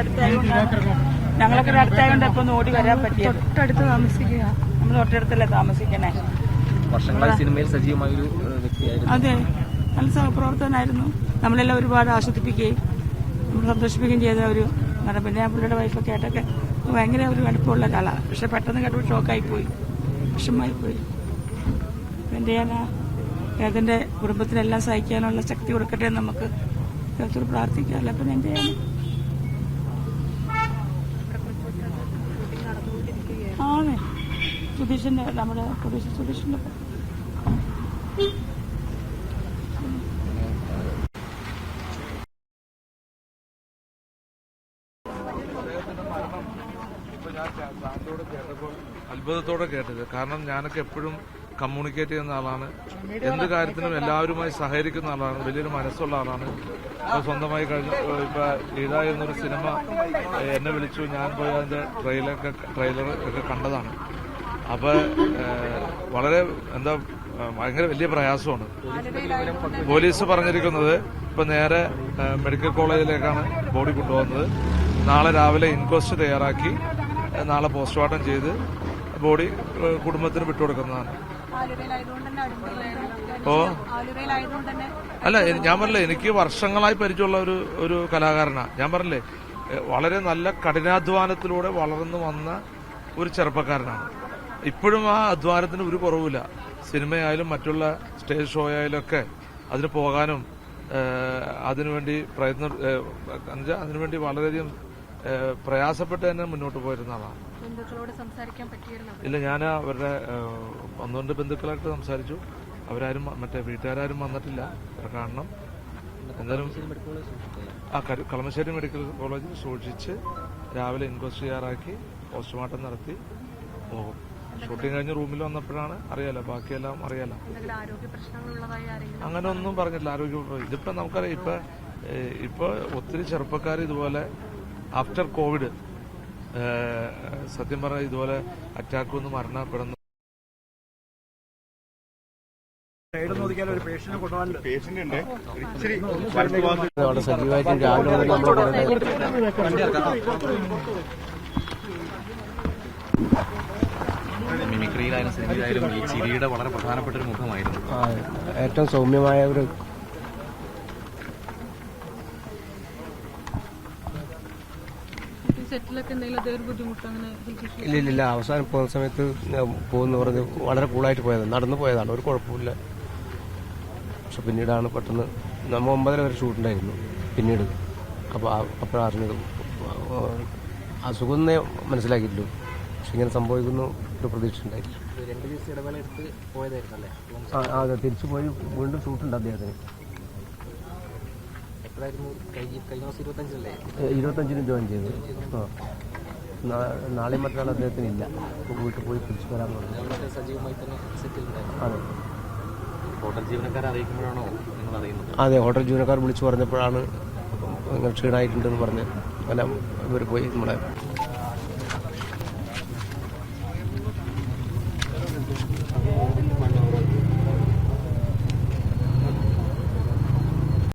അടുത്തായതുകൊണ്ടാണ് ഞങ്ങളൊക്കെ അടുത്തായതുകൊണ്ട് ഇപ്പൊ ഒന്ന് ഓടി വരാൻ പറ്റിയത്. തൊട്ടടുത്ത് താമസിക്കുക. നമ്മൾ തൊട്ടടുത്തല്ലേ താമസിക്കണേ? വർഷങ്ങളായി സിനിമയിൽ സജീവമായ ഒരു വ്യക്തിയായിരുന്നു. അതെ. നല്ല സഹപ്രവർത്തനായിരുന്നു നമ്മളെല്ലാം ഒരുപാട് ആസ്വദിപ്പിക്കുകയും നമ്മൾ സന്തോഷിപ്പിക്കുകയും ചെയ്ത ഒരു നടൻ. പിന്നെ ആ പുള്ളിയുടെ വൈഫൊക്കെ ആയിട്ടൊക്കെ ഭയങ്കര ഒരു അടുപ്പമുള്ള ഒരാളാണ് പക്ഷെ പെട്ടെന്ന് കേട്ടപ്പോൾ ഷോക്കായി പോയി വിഷമമായി പോയി എന്ത് ചെയ്യാനാ? ഏതിന്റെ കുടുംബത്തിനെല്ലാം സഹിക്കാനുള്ള ശക്തി കൊടുക്കട്ടെ നമുക്ക് പ്രാർത്ഥിക്കാറില്ല. പ്രാർത്ഥിക്കാം അല്ല പിന്നെ എന്ത് സുധീഷിന്റെ നമ്മുടെ പ്രൊഡ്യൂസർ സുധീഷിന്റെ അത്ഭുതത്തോടെ കേട്ടത്. കാരണം ഞാനൊക്കെ എപ്പോഴും കമ്മ്യൂണിക്കേറ്റ് ചെയ്യുന്ന ആളാണ്. എന്ത് കാര്യത്തിനും എല്ലാവരുമായി സഹകരിക്കുന്ന ആളാണ്. വലിയൊരു മനസ്സുള്ള ആളാണ്. ഇപ്പോൾ സ്വന്തമായി കഴിഞ്ഞ ഇപ്പൊ ഗീത എന്നൊരു സിനിമ എന്നെ വിളിച്ചു. ഞാൻ പോയി അതിന്റെ ട്രെയിലറൊക്കെ ട്രെയിലർ ഒക്കെ കണ്ടതാണ്. അപ്പൊ വളരെ എന്താ ഭയങ്കര വലിയ പ്രയാസമാണ്. പോലീസ് പറഞ്ഞിരിക്കുന്നത് ഇപ്പൊ നേരെ മെഡിക്കൽ കോളേജിലേക്കാണ് ബോഡി കൊണ്ടുപോകുന്നത്. നാളെ രാവിലെ ഇൻക്വസ്റ്റ് തയ്യാറാക്കി നാളെ പോസ്റ്റ്മോർട്ടം ചെയ്ത് ബോഡി കുടുംബത്തിന് വിട്ടുകൊടുക്കുന്നതാണ്. ഓ അല്ല ഞാൻ പറഞ്ഞില്ലേ എനിക്ക് വർഷങ്ങളായി പരിചയമുള്ള ഒരു ഒരു കലാകാരനാണ് ഞാൻ പറഞ്ഞില്ലേ വളരെ നല്ല കഠിനാധ്വാനത്തിലൂടെ വളർന്നു വന്ന ഒരു ചെറുപ്പക്കാരനാണ്. ഇപ്പോഴും ആ അധ്വാനത്തിന് ഒരു കുറവില്ല സിനിമയായാലും മറ്റുള്ള സ്റ്റേജ് ഷോ ആയാലും ഒക്കെ അതിന് പോകാനും അതിനുവേണ്ടി പ്രയത്നം അതിനുവേണ്ടി വളരെയധികം പ്രയാസപ്പെട്ട് തന്നെ മുന്നോട്ട് പോയിരുന്ന ആളാണ്. ഇല്ല ഞാൻ അവരുടെ ഒന്നുകൊണ്ട് ഒന്ന് ബന്ധുക്കളായിട്ട് സംസാരിച്ചു. അവരാരും മറ്റേ വീട്ടുകാരും വന്നിട്ടില്ല. അവരെ കാണണം. എന്തായാലും ആ കളമശ്ശേരി മെഡിക്കൽ കോളേജിൽ സൂക്ഷിച്ച് രാവിലെ ഇൻക്വസ്റ്റ് തയ്യാറാക്കി പോസ്റ്റ്മോർട്ടം നടത്തി പോകും ഷൂട്ടിംഗ് കഴിഞ്ഞ് റൂമിൽ വന്നപ്പോഴാണ് അറിയാലോ ബാക്കിയെല്ലാം അറിയാലോ. എന്തെങ്കിലും ആരോഗ്യ പ്രശ്നങ്ങളുള്ളതായി ആരെങ്കിലും അങ്ങനെ ഒന്നും പറഞ്ഞില്ല ആരോഗ്യ ഇതിപ്പോ നമുക്കറിയാം ഇപ്പൊ ഇപ്പൊ ഒത്തിരി ചെറുപ്പക്കാർ ഇതുപോലെ ആഫ്റ്റർ കോവിഡ് സത്യം പറഞ്ഞാൽ ഇതുപോലെ അറ്റാക്ക് വന്ന് മരണപ്പെടുന്നു. അവിടെ സജീവമായിട്ട് രാവിലെ മുതൽ നമ്മുടെ കൂടെ മിമിക്രിയിലായാലും സിനിമയിലായാലും ഈ ചിരിയുടെ വളരെ പ്രധാനപ്പെട്ട ഒരു മുഖമായിരുന്നു. ആ, ഏറ്റവും സൗമ്യമായ ഒരു ഇല്ലില്ല ഇല്ല ഇല്ല അവസാനം പോകുന്ന സമയത്ത് പോകുന്നു പറഞ്ഞ് വളരെ കൂളായിട്ട് പോയത്. നടന്നു പോയതാണ്. ഒരു കുഴപ്പമില്ല പക്ഷെ പിന്നീടാണ് പെട്ടെന്ന് നമ്മ ഒമ്പതര വരെ ഷൂട്ടുണ്ടായിരുന്നു പിന്നീട്. അപ്പോൾ അപ്പോഴാണ് അറിഞ്ഞത് അസുഖം മനസ്സിലാക്കിയിട്ടുള്ളൂ പക്ഷെ ഇങ്ങനെ സംഭവിക്കുന്നു. ഒരു പ്രതീക്ഷ ഉണ്ടായിരുന്നു രണ്ട് ദിവസം ഇടവേള എടുത്ത് പോയതായിരുന്നു അല്ലേ ആ അതെ തിരിച്ചു പോയി വീണ്ടും ഷൂട്ടുണ്ട് അദ്ദേഹത്തിന്. ഇരുപത്തഞ്ചിനും ജോയിൻ ചെയ്തു. ആ. നാളെ മറ്റന്നാൾ അദ്ദേഹത്തിന് ഇല്ല അപ്പോൾ വീട്ടിൽ പോയി തിരിച്ചു വരാൻ അതെ. ഹോട്ടൽ ജീവനക്കാരെ അറിയിക്കുമ്പോഴാണോ നിങ്ങൾ അറിയുന്നത്? അതെ ഹോട്ടൽ ജീവനക്കാർ വിളിച്ചു പറഞ്ഞപ്പോഴാണ് ഇങ്ങനെ ക്ഷീണമായിട്ടുണ്ടെന്ന് പറഞ്ഞ്. എല്ലാം ഇവർ പോയി നമ്മുടെ